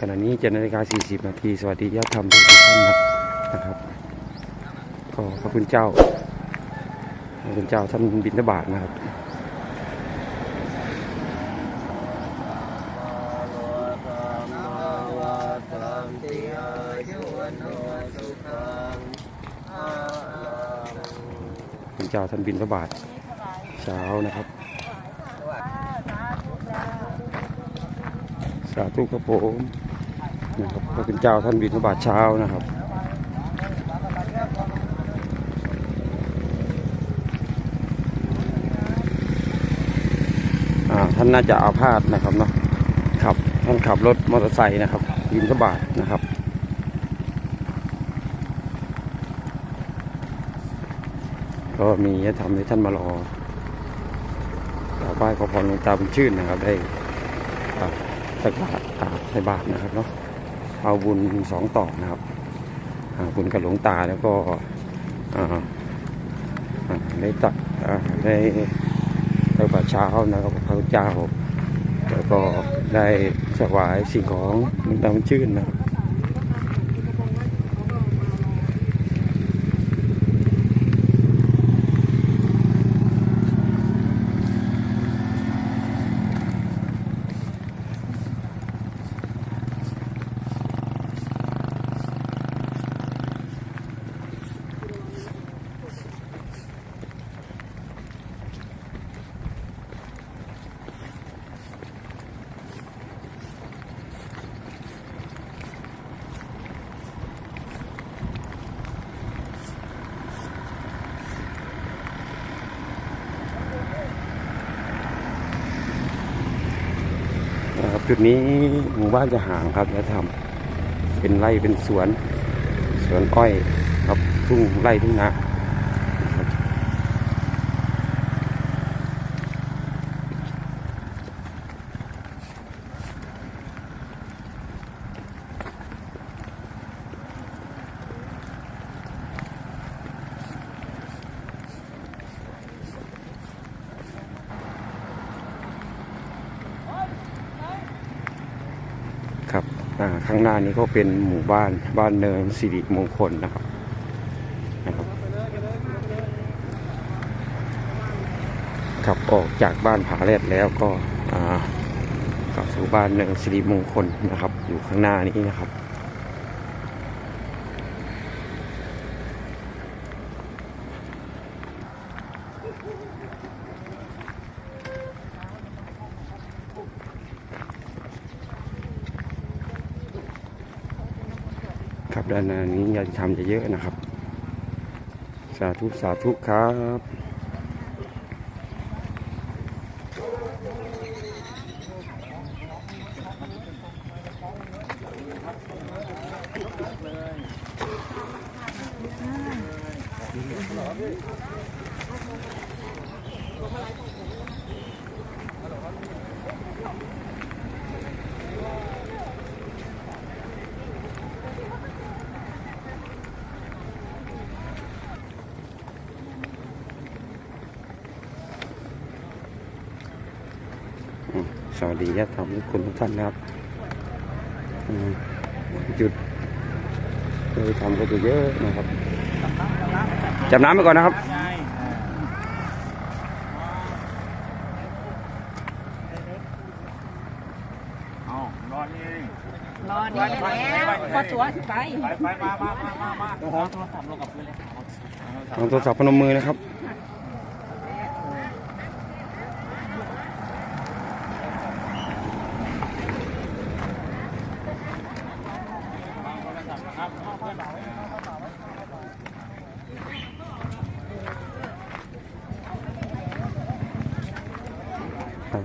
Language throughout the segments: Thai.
ขณะนี้เจ็ดนาฬิกา40นาทีสวัสดีญาติธรรมทุกท่านนะครับก็พระคุณเจ้าพระคุณเจ้าท่านบิณฑบาตนะครับคุณเจ้าท่านบินพระบาทเช้านะครับสาธุครับผม นะครับพระคุณเจ้าท่านบินพระบาทเช้านะครับท่านน่าจะอาพาธนะครับเนาะขับท่านขับรถมอเตอร์ไซค์นะครับบินพระบาทนะครับก็มีญาติธรรมที่ท่านมารอกราบไหว้ขอพรหลวงตาบุญชื่นนะครับ ได้ตักบาตรอ่าใส่บาตรนะครับเนาะ เอาบุญสองต่อนะครับบุญกับหลวงตาแล้วก็ได้ตักได้ได้บาเช้านะครับพระพุทธเจ้าแล้วก็ได้ถวายสิ่งของน้ำชื่นนะครับ จุดนี้หมู่บ้านจะห่างครับจะทำเป็นไร่เป็นสวน สวนอ้อยครับทุ่งไร่ทุ่งนาครับครับอ่า ข้างหน้านี้ก็เป็นหมู่บ้านบ้านเนินสิริมงคลนะครับนะครับขับออกจากบ้านผาแรดแล้วก็กลับสู่บ้านเนินสิริมงคลนะครับ อยู่ข้างหน้านี้นะครับ ครับด้านหน้านี้ญาติธรรมจะเยอะนะครับ สาธุสาธุครับเลย สวัสดีญาติธรรมทุกคนทุกท่านนะครับอืมจุดเลยทำก็จะเยอะนะครับ จับน้ำไปก่อนนะครับเอานอนนี่รอดีแล้วพอตัวไปไปไปมามามามามาโอ้โหโทรศัพท์ลงกับพื้นเลยลองโทรศัพท์พนมมือนะครับ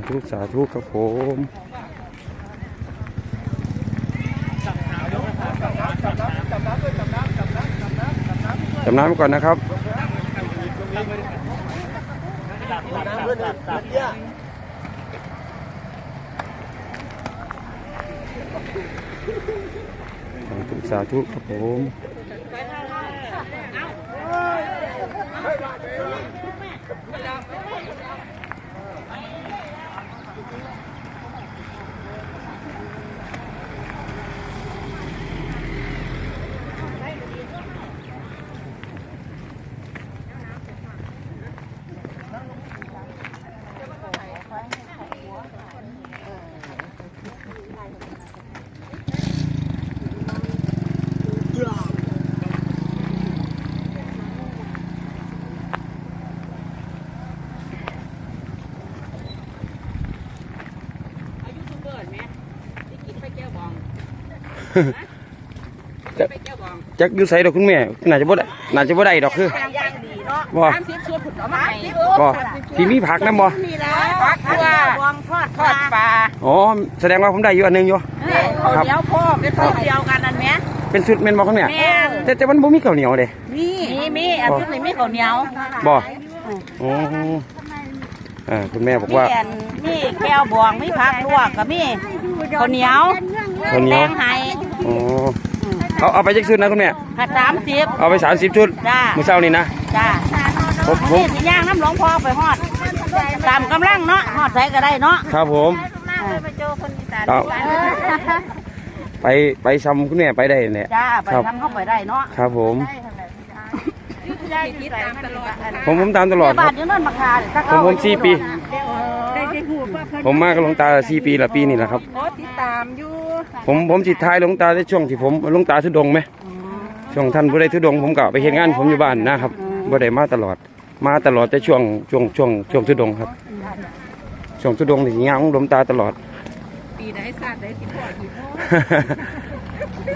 ธุสาธุครับผมจำน้ำก่อนนะครับน้ำเพื่อนเพื่อนเยอะสาธุสาธุครับผม เจ้าบอง จักไปเจ้าบองจักอยู่ไสดอกคุณแม่น่าจะบ่ได้น่าจะบ่ได้ดอกคือย่างย่างดีเนาะบ่สามสิบชุดผุดเอามาให้บ่ที่มีผักนํบ่นี่แหละผักตัวบองทอดทอดปลาอ๋อแสดงว่าผมได้อยู่อันหนึงอยู่เนี่ยข้าวเหนียวพ่อเป็นสูตรเดียวกันนั่นแหมเป็นชุดแม่นบ่คุณแม่แม่นแต่แต่มันบ่มีข้าวเหนียวเด้มีมีมีอันชุดนี้มีข้าวเหนียวบ่อ๋ออ่าคุณแม่บอกว่ามีอันมีแก้วบองมีผักลวกก็มีข้าวเหนียว ข้าวเหนีแดยวงไห้อ๋อเอาเอาไปจักชุดนะคุณแม่ผัดสามสิบเอาไป30ชุดจ้ามื้อเช้านี้นะจ้าผมผนี่มสิย่างน้ำหลวงพ่อไปฮอดตามกำลังเนาะฮอดใส่ก็ได้เนาะครับผมเอาไปไปซำคุณแม่ไปได้เนี่ยจ้าไปครับทำเข้าไปได้เนาะครับผมติดตามตลอดผมผมตามตลอดคบ้ารันบ อยู่นั่นมาคาผมผมสี่ปี ผมมากับหลวงตาสี่ปีละปีนี่แหละครับ โอ้ติดตามอยู่ ผมผมสิท้ายหลวงตาในช่วงที่ผมหลวงตาทุดงค์ไหมช่วงท่านบ่ได้ทุดงค์ผมก็ไปเฮ็ดงานผมอยู่บ้านนะครับบ่ได้มาตลอด มาตลอดแต่ช่วงช่วงช่วงช่วงทุดงค์ครับช่วงทุดงค์นี่สิย่างของหลวงตาตลอด ปีไหนศาสตร์ไหนสิพ่อสิพ่อ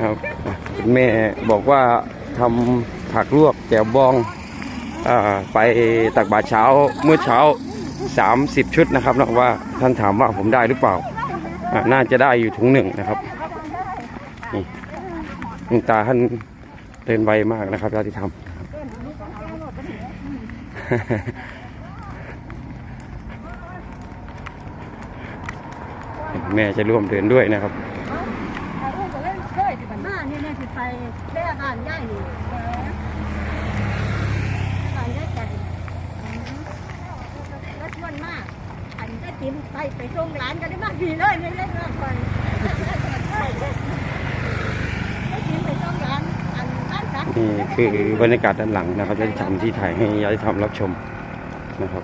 ครับคุณแม่บอกว่าทำผักลวกแจ่วบองอาไปตักบาตรเช้าเมื่อเช้า 30 ชุดนะครับนะว่าท่านถามว่าผมได้หรือเปล่าอ่า น่าจะได้อยู่ถุงหนึ่งนะครับนี่ลวงตาท่านเดินไวมากนะครับญาติธรรมแม่จะร่วมเดินด้วยนะครับมานี่เนี่ยสิไปแม่บ้านย่ายใจรถชวนมาก อัน ได้ติมไปไปส่งหลานกันได้มากดีเลยเนี่ยเล่นมากไปได้ติมไปส่งหลานอันบ้านสักนี่คือบรรยากาศด้านหลังนะครับจะทำที่ถ่ายให้ญาติธรรมรับชมนะครับ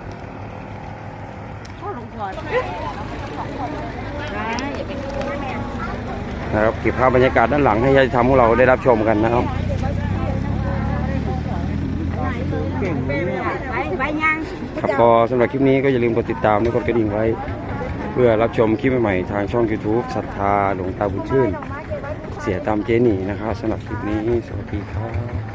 นะครับเก็บภาพบรรยากาศด้านหลังให้ญาติธรรมของเราได้รับชมกันนะครับไปไปยังครับก็สำหรับคลิปนี้ก็อย่าลืมกดติดตามและกดกระดิ่งไว้ เพื่อรับชมคลิปใหม่ๆทางช่อง YouTube ศรัทธาหลวงตาบุญชื่น เสียตามเจนี่นะครับสำหรับคลิปนี้สวัสดีครับ